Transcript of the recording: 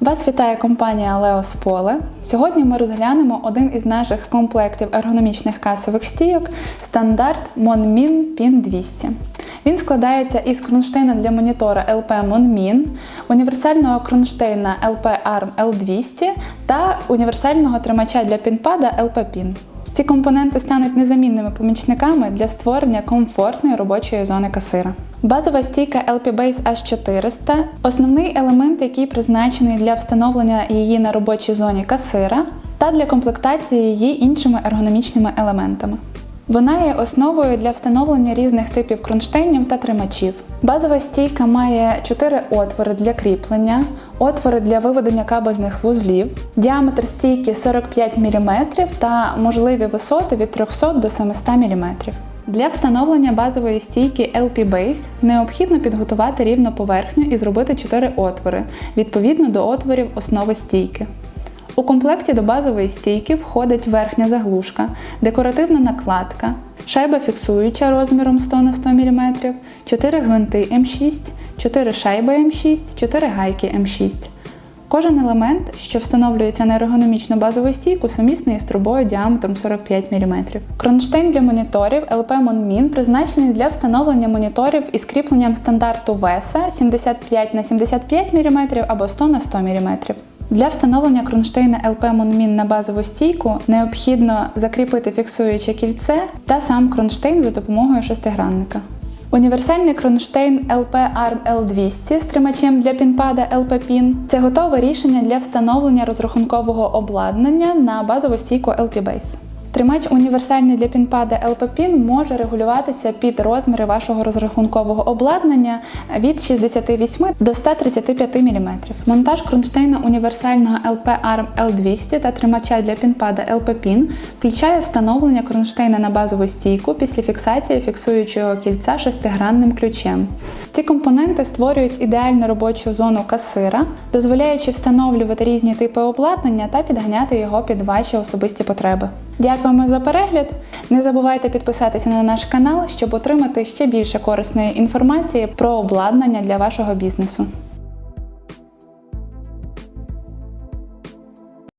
Вас вітає компанія Leos Pole. Сьогодні ми розглянемо один із наших комплектів ергономічних касових стійок стандарт Monmin PIN 200. Він складається із кронштейна для монітора LP Monmin, універсального кронштейна LP ARM L200 та універсального тримача для пінпада LP PIN. Ці компоненти стануть незамінними помічниками для створення комфортної робочої зони касира. Базова стійка LP Base H400 основний елемент, який призначений для встановлення її на робочій зоні касира та для комплектації її іншими ергономічними елементами. Вона є основою для встановлення різних типів кронштейнів та тримачів. Базова стійка має 4 отвори для кріплення, отвори для виведення кабельних вузлів, діаметр стійки 45 мм та можливі висоти від 300 до 700 мм. Для встановлення базової стійки LP Base необхідно підготувати рівну поверхню і зробити 4 отвори відповідно до отворів основи стійки. У комплекті до базової стійки входить верхня заглушка, декоративна накладка, шайба фіксуюча розміром 100 на 100 мм, 4 гвинти М6, 4 шайби М6, 4 гайки М6. Кожен елемент, що встановлюється на ергономічну базову стійку, сумісний із трубою діаметром 45 мм. Кронштейн для моніторів LP Monmin призначений для встановлення моніторів із кріпленням стандарту VESA 75 на 75 мм або 100 на 100 мм. Для встановлення кронштейна LP Monmin на базову стійку необхідно закріпити фіксуюче кільце та сам кронштейн за допомогою шестигранника. Універсальний кронштейн LP ARM L200 з тримачем для пінпада LP PIN – це готове рішення для встановлення розрахункового обладнання на базову стійку LP Base. Тримач універсальний для пінпада LP PIN може регулюватися під розміри вашого розрахункового обладнання від 68 до 135 мм. Монтаж кронштейна універсального LP ARM L200 та тримача для пінпада LP PIN включає встановлення кронштейна на базову стійку після фіксації фіксуючого кільця шестигранним ключем. Ці компоненти створюють ідеальну робочу зону касира, дозволяючи встановлювати різні типи обладнання та підганяти його під ваші особисті потреби. Дякуємо за перегляд! Не забувайте підписатися на наш канал, щоб отримати ще більше корисної інформації про обладнання для вашого бізнесу.